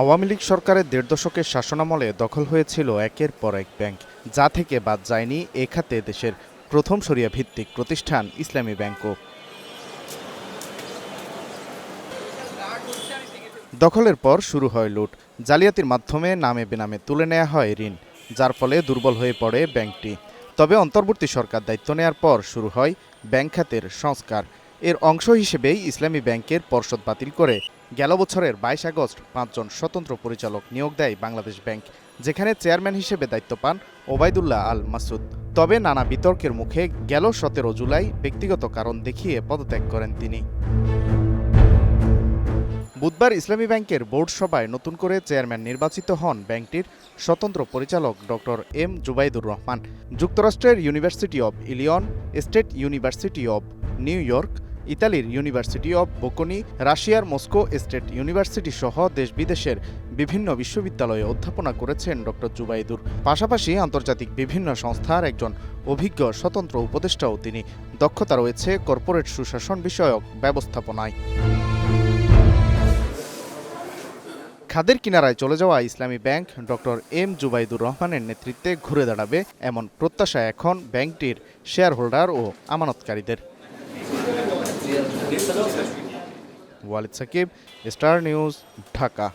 আওয়ামী লীগ সরকারের দেড় দশকের শাসনামলে দখল হয়েছিল একের পর এক ব্যাংক, যা থেকে বাদ যায়নি এ খাতে দেশের প্রথম সরিয়া ভিত্তিক প্রতিষ্ঠান ইসলামী ব্যাংকও। দখলের পর শুরু হয় লুট, জালিয়াতির মাধ্যমে নামে বেনামে তুলে নেওয়া হয় ঋণ, যার ফলে দুর্বল হয়ে পড়ে ব্যাংকটি। তবে অন্তর্বর্তী সরকার দায়িত্ব নেয়ার পর শুরু হয় ব্যাংক খাতের সংস্কার। এর অংশ হিসেবেই ইসলামী ব্যাংকের পর্ষদ বাতিল করে গেল বছরের বাইশ আগস্ট পাঁচজন স্বতন্ত্র পরিচালক নিয়োগ দেয় বাংলাদেশ ব্যাংক, যেখানে চেয়ারম্যান হিসেবে দায়িত্ব পান ওবায়দুল্লাহ আল মাসুদ। তবে নানা বিতর্কের মুখে গেল সতেরো জুলাই ব্যক্তিগত কারণ দেখিয়ে পদত্যাগ করেন তিনি। বুধবার ইসলামী ব্যাংকের বোর্ড সভায় নতুন করে চেয়ারম্যান নির্বাচিত হন ব্যাংকটির স্বতন্ত্র পরিচালক ডক্টর এম জুবাইদুর রহমান। যুক্তরাষ্ট্রের university of Illinois state university of New York ইতালির ইউনিভার্সিটি অব বোকনি রাশিয়ার মস্কো স্টেট ইউনিভার্সিটি সহ দেশ বিদেশের বিভিন্ন বিশ্ববিদ্যালয়ে অধ্যাপনা করেছেন ডক্টর জুবাইদুর। পাশাপাশি আন্তর্জাতিক বিভিন্ন সংস্থার একজন অভিজ্ঞ স্বতন্ত্র উপদেষ্টাও তিনি। দক্ষতা রয়েছে কর্পোরেট সুশাসন বিষয়ক ব্যবস্থাপনায়। খাদের কিনারায় চলে যাওয়া ইসলামী ব্যাংক ডক্টর এম জুবাইদুর রহমানের নেতৃত্বে ঘুরে দাঁড়াবে এমন প্রত্যাশা এখন ব্যাংকটির শেয়ার হোল্ডার ও আমানতকারীদের। Walid Sakib star news Dhaka